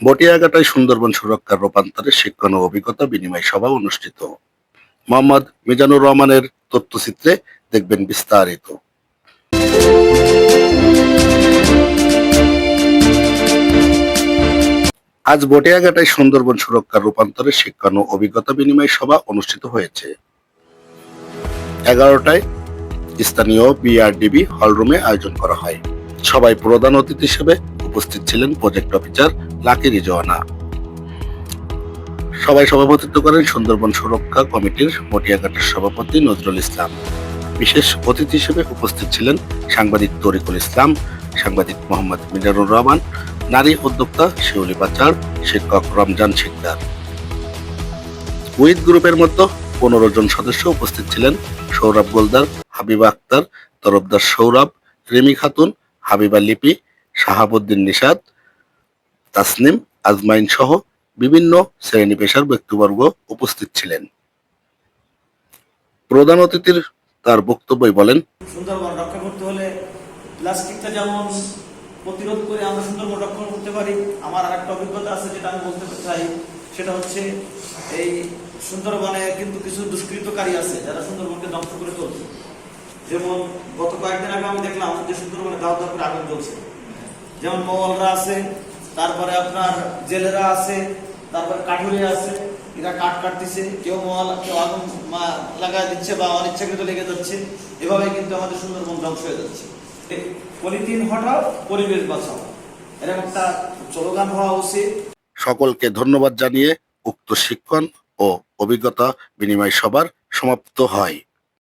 বটিয়াঘাটায় সুন্দরবন সুরক্ষার রূপান্তরে শিক্ষণ ও অভিজ্ঞতা বিনিময় সভা অনুষ্ঠিত। মোহাম্মদ মিজানুর রহমানের তথ্যচিত্রে দেখবেন বিস্তারিত। আজ বটিয়াঘাটায় সুন্দরবন সুরক্ষার রূপান্তরে শিক্ষণ ও অভিজ্ঞতা বিনিময় সভা অনুষ্ঠিত হয়েছে। এগারোটায় স্থানীয় বিআরডিবি হলরুমে আয়োজন করা হয়। সবাই প্রধান অতিথি হিসেবে উপস্থিত ছিলেন প্রজেক্ট অফিসার লাকি রিজওয়ানা। সবাই সভাপতিত্ব করেন সুন্দরবন সুরক্ষা কমিটির মটিয়াঘাটের সভাপতি নজরুল ইসলাম। বিশেষ অতিথি হিসেবে উপস্থিত ছিলেন সাংবাদিক তরিকুল ইসলাম, সাংবাদিক মোহাম্মদ মিজানুর রহমান, নারী উদ্যোক্তা শিউলি পাচার, শিক্ষক রমজান শিকদার। উইথ গ্রুপের মতো পনেরো জন সদস্য উপস্থিত ছিলেন সৌরভ গোলদার, হাবিবা আক্তার, তরফদার সৌরভ, রিমি খাতুন, হাবিবা লিপি শাহাবুদ্দিন নিষাদ তাসনিম, আজমাইন সহ বিভিন্ন শ্রেণি পেশার ব্যক্তিবর্গ উপস্থিত ছিলেন। প্রধান অতিথির তার বক্তব্যই বলেন, সুন্দরবন রক্ষা করতে হলে প্লাস্টিকটা যেমন প্রতিরোধ করে আমরা সুন্দরবন রক্ষা করতে পারি, আমার আর একটা অভিজ্ঞতা আছে যেটা আমি বলতে চাই, সেটা হচ্ছে এই সুন্দরবনে কিন্তু কিছু দুষ্কৃতকারী আছে যারা সুন্দরবনকে ধ্বংস করে চলছে যেমন গত কয়েকদিন আগে আমি দেখলাম যে সুন্দরবনে দাও দাও করে আগুন জ্বলছে। যেমন মহলরা আছে, তারপরে আপনার জেলেরা আছে, তারপরে কাঠুরিয়া আছে, এরা কাঠ কাটতেছে, কেউ মহল কেউ আগুন লাগায় দিচ্ছে বা অনিচ্ছাকৃত লেগে যাচ্ছে এভাবে কিন্তু আমাদের সুন্দরবন ধ্বংস হয়ে যাচ্ছে। পলিথিন হটাও, পরিবেশ বাঁচাও, এরকম একটা স্লোগান হওয়া উচিত। সকলকে ধন্যবাদ জানিয়ে উক্ত শিক্ষণ ও অভিজ্ঞতা বিনিময় সবার সমাপ্ত হয়।